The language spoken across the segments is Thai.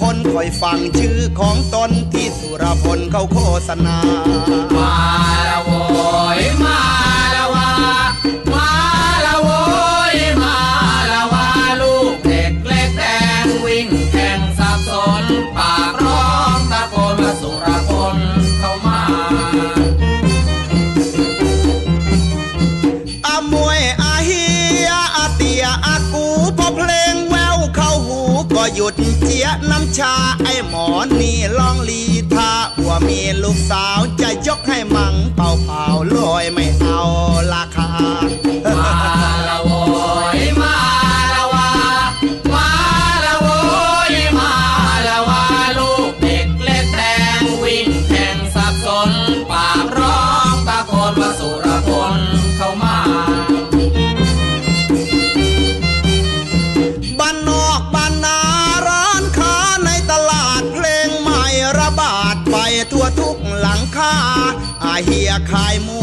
คนคอยฟังชื่อของตนที่สุรพลเขาโฆษณา ดเจียน้ำชาไอหมอนี่ลองลีทาว่ามีลูกสาวจะยกให้มังเป่าเป่าลอย ยขายหมู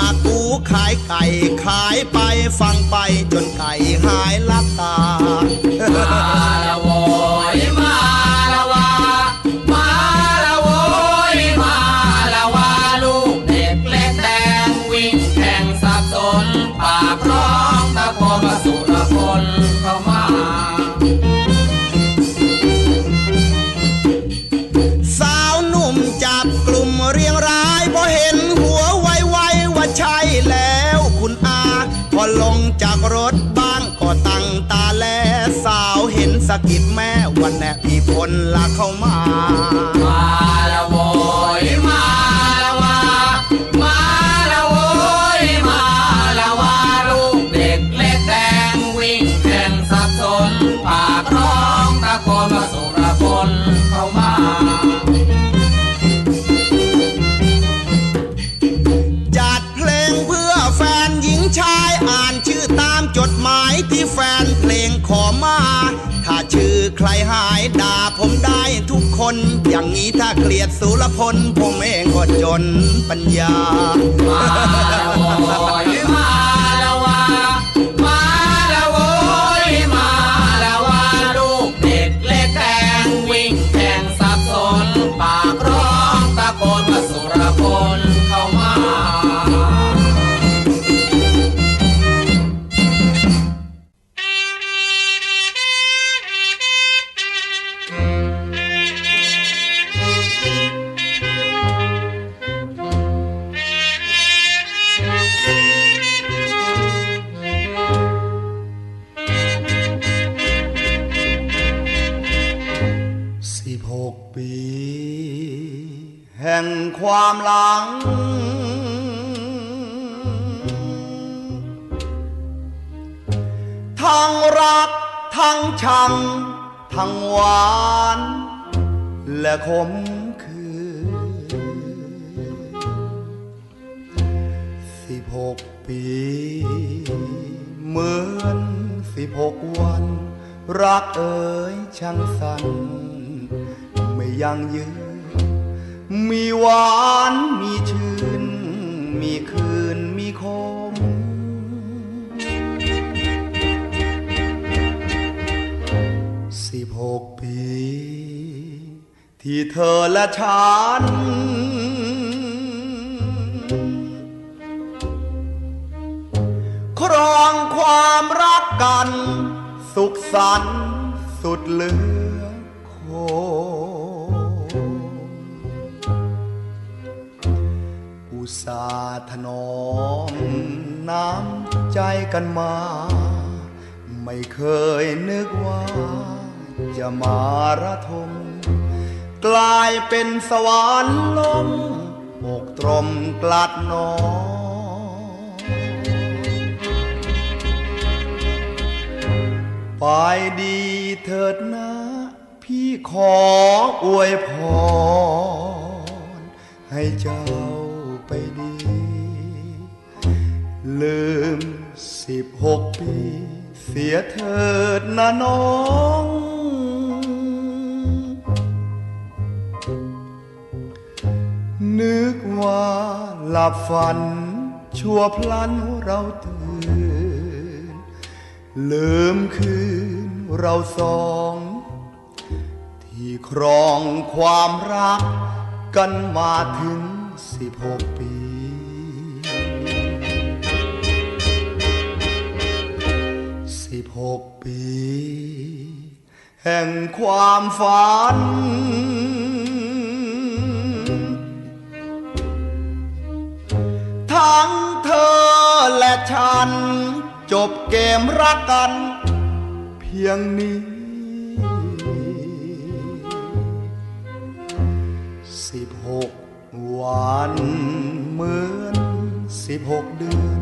อากูขายไก่ขายไปฟังไปจนไก่หายลับตามา สะกิดแม่วันแน่พี่พลละเข้ามา น อย่างนี้ถ้าเกลียดสุรพลผมเองก็จนปัญญา ความหลัง ทั้งรัก ทั้งชัง ทั้งหวาน และขมคือ สิบหกปี เหมือนสิบหกวัน รักเอ๋ยช่างสั้นไม่ยังยืน มีหวานมีชื่น มีคืนมีคม สิบหกปี ที่เธอและฉัน ครองความรักกัน สุขสันต์สุดเหลือโคาถนอมน้ำใจกันมา ไม่เคยนึกว่า จะมาระทม กลายเป็นสวรรค์ลมอกตรมกลัดนอไปดีเถิดนะ พี่ขออวยพรให้เจ้า ไปดี ลืมสิบหกปี เสียเถิดนะน้องนึกว่าหลับลับฝัน ชั่วพลันเราตื่น ลืมคืนเราสอง ที่ครองความรักกันมาถึง สิบหกปีสิบหกปี แห่งความฝัน ทั้งเธอและฉัน จบเกมรักกัน เพียงนี้สิบหก วันเหมือนสิบหกเดือน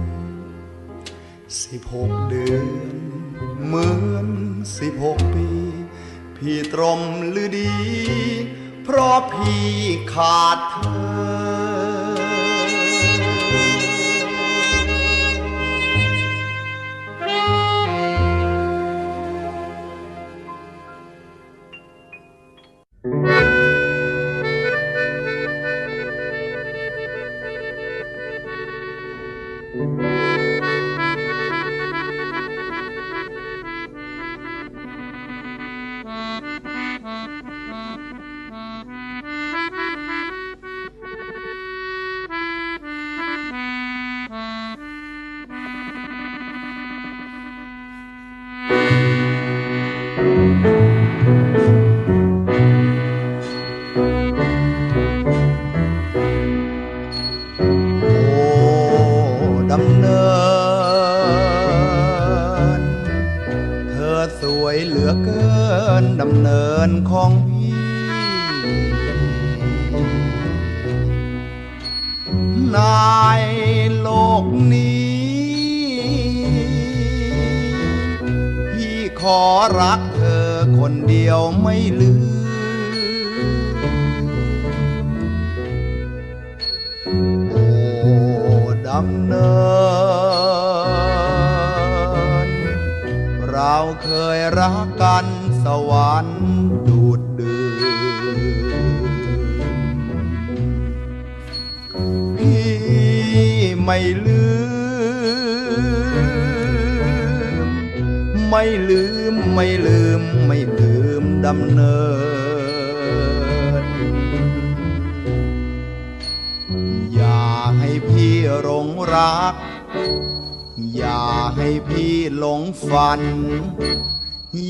สิบหกเดือนเหมือนสิบหกปี พี่ตรมหรือดี เพราะพี่ขาดเธอ เราเคยรักกันสวรรค์ดูดดื่มพี่ไม่ลืม ไม่ลืมไม่ลืมไม่ลืมดำเนิน อย่าให้พี่หลงรัก อย่าให้พี่หลงฝัน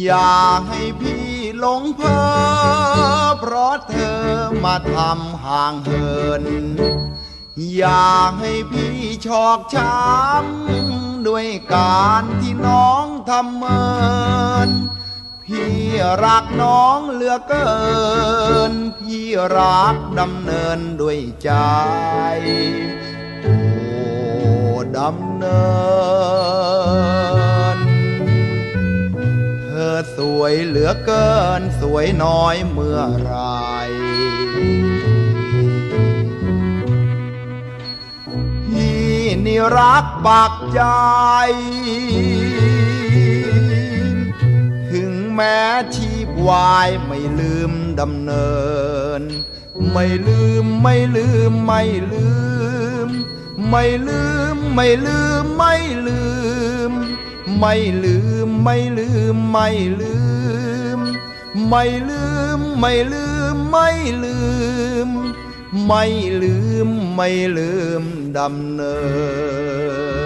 อย่าให้พี่หลงเพ้อเพราะเธอมาทำห่างเหิน อย่าให้พี่ชอกช้ำด้วยการที่น้องทำเมิน พี่รักน้องเหลือเกิน พี่รักดำเนินด้วยใจำเนิน เธอสวยเหลือเกินสวยน้อยเมื่อไรพี่นี่รักปักใจ ถึงแม้ชีพวายไม่ลืมดำเนิน ไม่ลืมไม่ลืมไม่ลืม ไม่ลืมไม่ลืมไม่ลืม ไม่ลืมไม่ลืมไม่ลืม ไม่ลืมไม่ลืมไม่ลืม ไม่ลืมไม่ลืมดำเนิน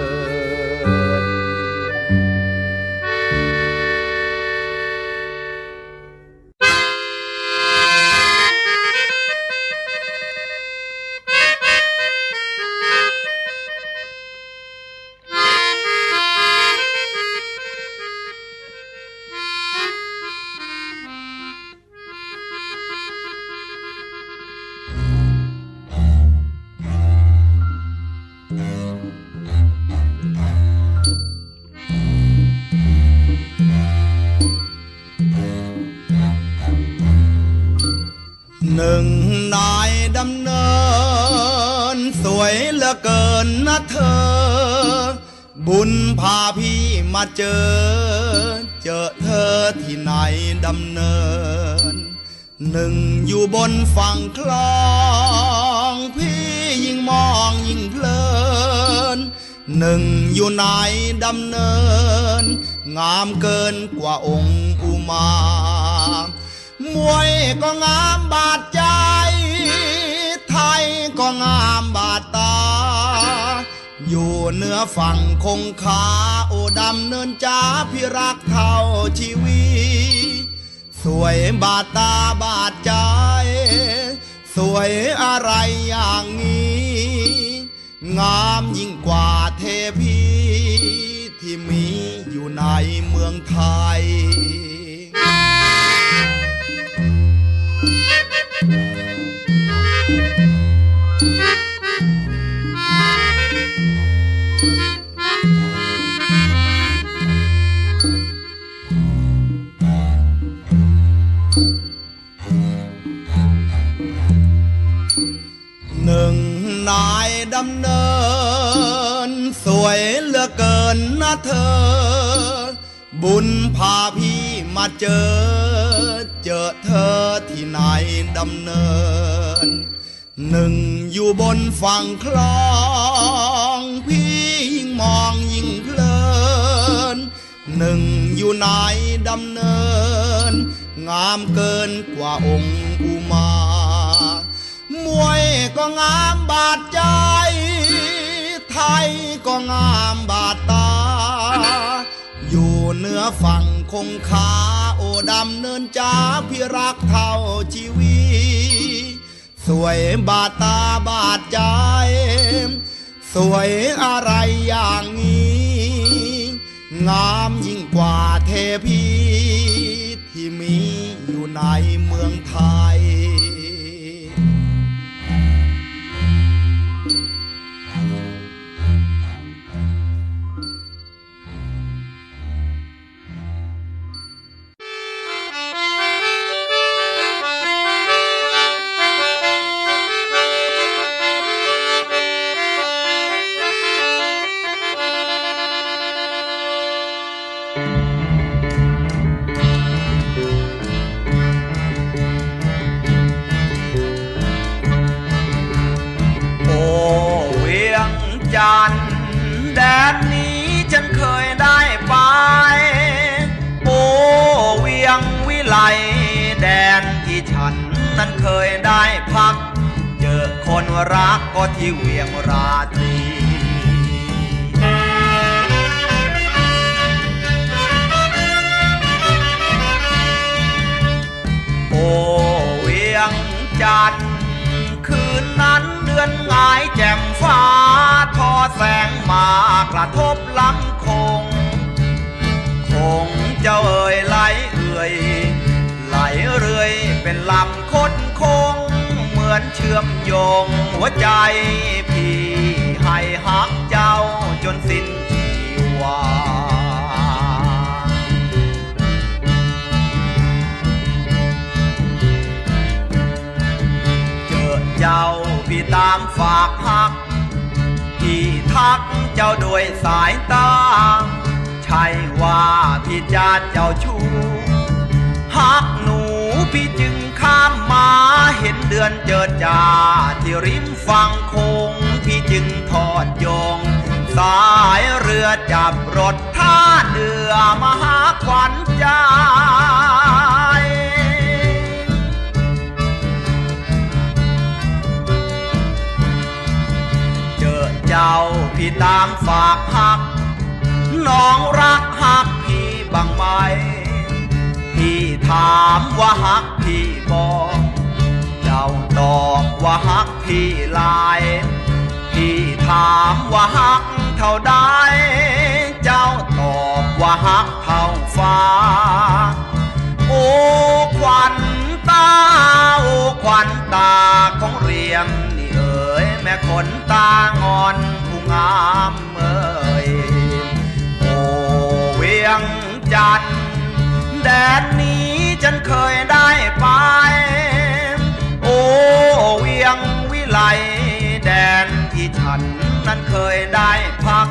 เจอ เจอเธอที่ไหนดำเนิน หนึ่งอยู่บนฝั่งคลอง พี่ยิ่งมองยิ่งเพลิน หนึ่งอยู่ไหนดำเนิน งามเกินกว่าองค์อุมามวยก็งามบาดใจ ไทยก็งามบาดตา อยู่เหนือฝั่งคงคาโอดำเนินจ้าพี่รักเท่าชีวิตสวยบาดตาบาดใจ สวยอะไรอย่างนี้ งามยิ่งกว่าเทพีที่มีอยู่ในเมืองไทยห บุญพาพี่มาเจอ เจอเธอที่ไหนดำเนิน หนึ่งอยู่บนฝั่งคลอง พี่ยิ่งมองยิ่งเพลิน หนึ่งอยู่ไหนดำเนิน งามเกินกว่าองค์อุมามวยก็งามบาดใจ ไทยก็งามบาดตา เหนือฝั่งคงคาโอดำเนินจ้าพี่รักเท่าชีวีสวยบาดตาบาดใจ สวยอะไรอย่างนี้ งามยิ่งกว่าเทพีที่มีอยู่ใน ดนนี้ฉันเคยได้ไป โอเวียงวิไลแดนที่ฉันนั้นเคยได้พัก เจอคนรักก็ที่เวียงราตรีโอเวียงจันคืนนั้นเดือนงายแจ่มฟ้าทอแสง มากระทบลำคง คงเจ้าเอ่ยไหลเอื่อย ไหลเรื่อยเป็นลำคดคง เหมือนเชื่อมโยงหัวใจพี่ให้หักเจ้าจนสิ้นชีวาเจอเจ้าพี่ตามฝาก ฮักเจ้าด้วยสายตา ใช่ว่าพี่จะเจ้าชู้หักหนูพี่จึงข้ามมาเห็นเดือนเจิดจ้าที่ริมฝั่งคงพี่จึงทอดยง สายเรือจับรถท่าเรือมาหาขวัญใจเเจ้าพี่ตามฝากหัก น้องรักหักพี่บังไหม พี่ถามว่าหักพี่บอก เจ้าตอบว่าหักพี่ลาย พี่ถามว่าหักเท่าใด นตางอนผู้งามเอ่ยโอเวียงจันแดนนี้ฉันเคยได้ไป โอเวียงวิไลแดนที่ฉันนั้นเคยได้พัก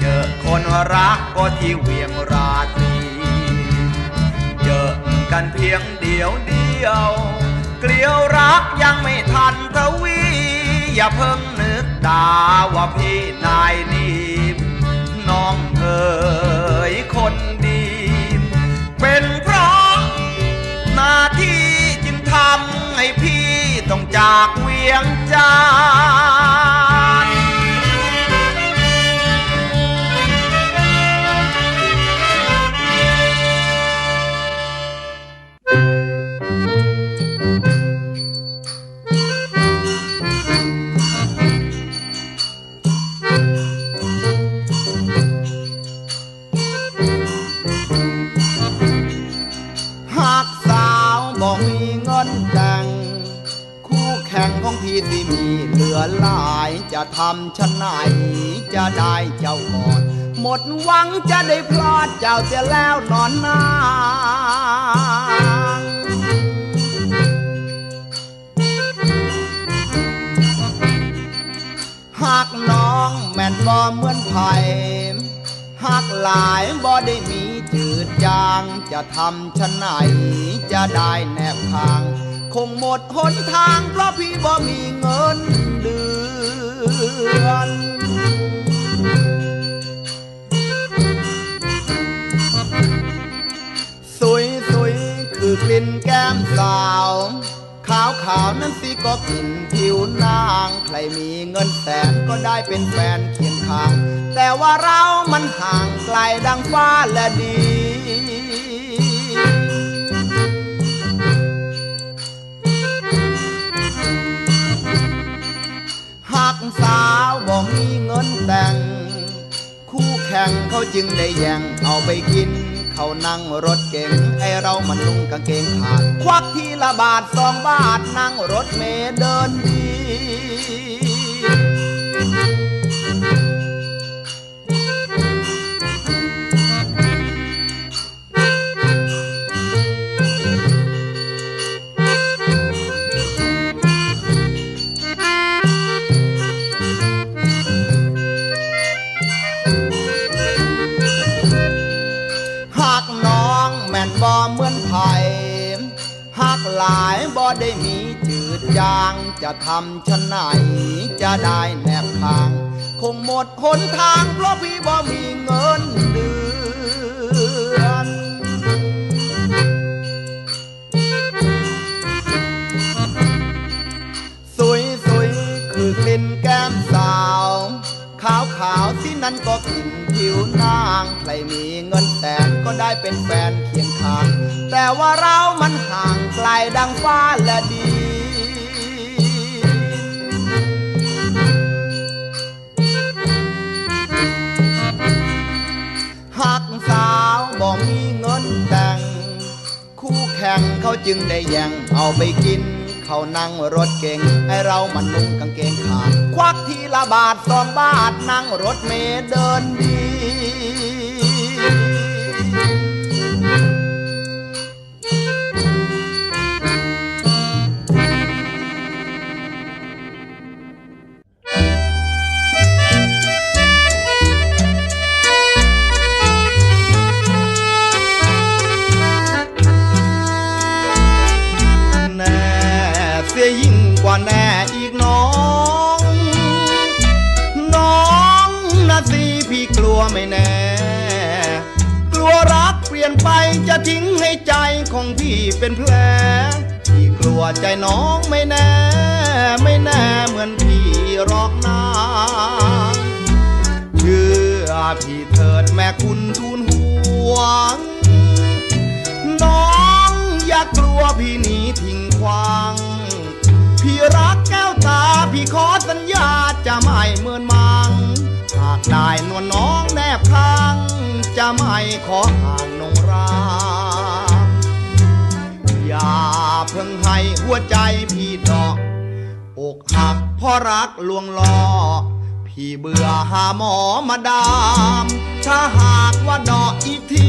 เจอคนรักก็ที่เวียงราตรีเจอกันเพียงเดียวเดียว เกลียวรักยังไม่ทันทวี อย่าเพิ่งนึกด่าว่าพี่นายนีมน้องเอ๋ยคนดี เป็นเพราะหน้าที่จึงทำให้พี่ต้องจากเวียงจันาเจ้าเสียแล้วนอนนางหากน้องแม่นบ่เหมือนไผ่หากหลายบ่ได้มีจืดจางจะทำชะไหนจะได้แนบทาง คงหมดหนทางเพราะพี่บ่มีเงินเดือน ลิ่นแก้มสาว ขาวขาวนั้นสิก็กลิ่นผิวนาง ใครมีเงินแสนก็ได้เป็นแฟนเคียงข้าง แต่ว่าเรามันห่างไกลดังฟ้าและดีหากสาวบอกมีเงินแต่ง คู่แข่งเขาจึงได้แย่งเอาไปกิน เขานั่งรถเก๋งไอเรามันนุ่งกางเกงขาด ควักทีละบาทสองบาทนั่งรถเมเดินดี จางจะทำชะไหน จะได้แนบทาง คงหมดหนทาง เพราะพี่บ่มีเงินเดือนสวยสวยคือกลิ่นแก้มสาว ขาวขาวที่นั่นก็กลิ่นผิวนาง ใครมีเงินแสนก็ได้เป็นแฟนเคียงข้าง แต่ว่าเรามันห่างไกลดังฟ้าและดี เขาจึงได้แย่งเอาไปกิน เขานั่งรถเก่งไอเรามันนุ่งกางเกงขาด ควักทีละบาทสองบาทนั่งรถเมล์เดินดี ไปจะทิ้งให้ใจของพี่เป็นแผลพี่กลัวใจน้องไม่แน่ ไม่แน่เหมือนพี่หรอกนาเชื่อพี่เถิดแม่คุณทูลห่วง น้องอย่ากลัวพี่หนีทิ้งควางพี่รักแก้วตาพี่ขอสัญญาจะไม่เมินมังหากได้นวลน้องแนบข้าง จะไม่ขอห่างนงรักอย่าเพิ่งให้หัวใจพี่ดอกอกหักเพราะรักลวงล่อพี่เบื่อหาหมอมาดาม ถ้าหากว่าดอกอีกที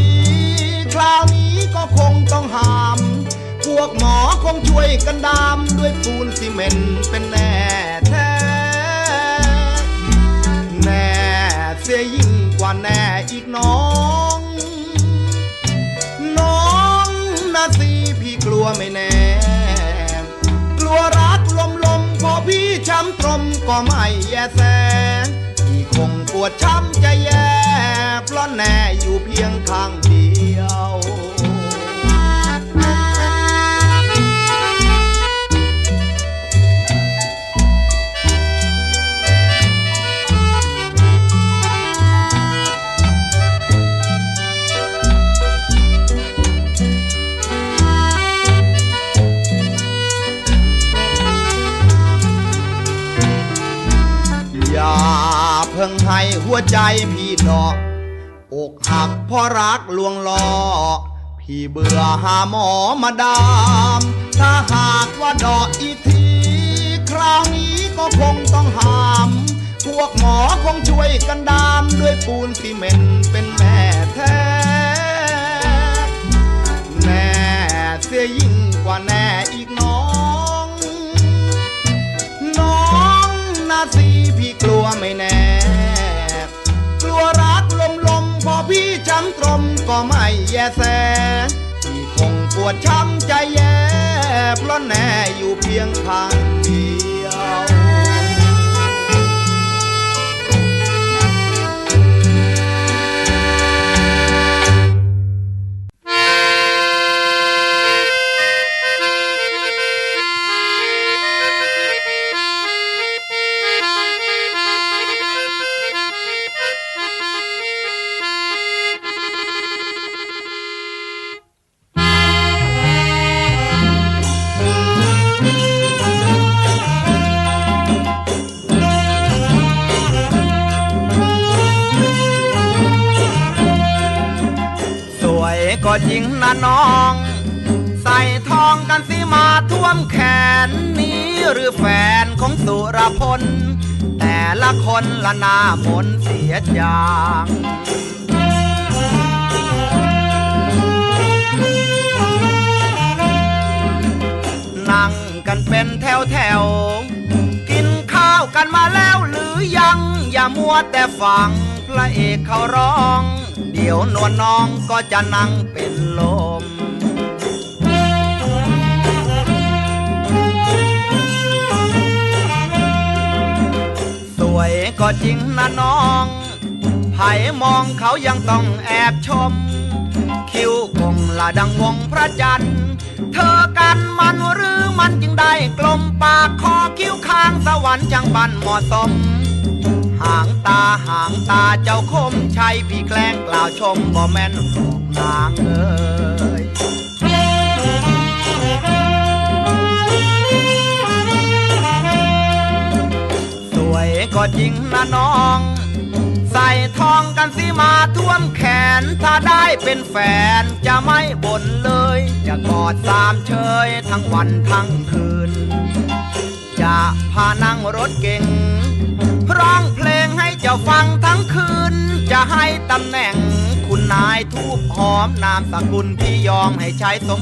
คราวนี้ก็คงต้องหาม พวกหมอคงช่วยกันดาม ด้วยปูนซีเมนต์เป็นแน่แท้ เสียยิ่งกว่าแน่อีกน้อง น้องนาซีพี่กลัวไม่แน่ กลัวรักลมลมพอพี่ช้ำตรมก็ไม่แยแสพี่คงปวดช้ำใจแย่เพราะแน่อยู่เพียงข้างเดียว หัวใจพี่ดอกอกหักเพราะรักลวงล่อพี่เบื่อหาหมอมาดาม ถ้าหากว่าดอกอีกที คราวนี้ก็คงต้องหาม พวกหมอคงช่วยกันดาม ด้วยปูนซีเมนต์เป็นแม่แท้แน่เสียยิ่งกว่าแน่อีกน้อง น้องนาสีพี่กลัวไม่แน่ ตัวรักลมลมพอพี่ช้ำตรมก็ไม่แยแสพี่คงปวดช้ำใจแย่เพราะแน่อยู่เพียงข้างเดียว แต่ฟังพระเอกเขาร้อง เดี๋ยวนวลน้องก็จะนั่งเป็นลมสวยก็จริงนะน้องไผ่มองเขายังต้องแอบชม คิ้วคงละดังวงพระจันทร์ เธอกันมันหรือมันจึงได้กลมปากคอคิ้วข้างสวรรค์จังบันเหมาะสม หางตาหางตาเจ้าคมชัยพี่แกล้งกล่าวชมบ่แม่นหอกนางเอ้ยสวยก็จริงนะน้อง ใส่ทองกันสิมาท่วมแขน ถ้าได้เป็นแฟนจะไม่บ่นเลย จะกอดสามเชยทั้งวันทั้งคืน จะพานั่งรถเก่ง ร้องเพลงให้เจ้าฟังทั้งคืน จะให้ตำแหน่งคุณนายทูบหอมนามสกุลพี่ยอมให้ใช้สม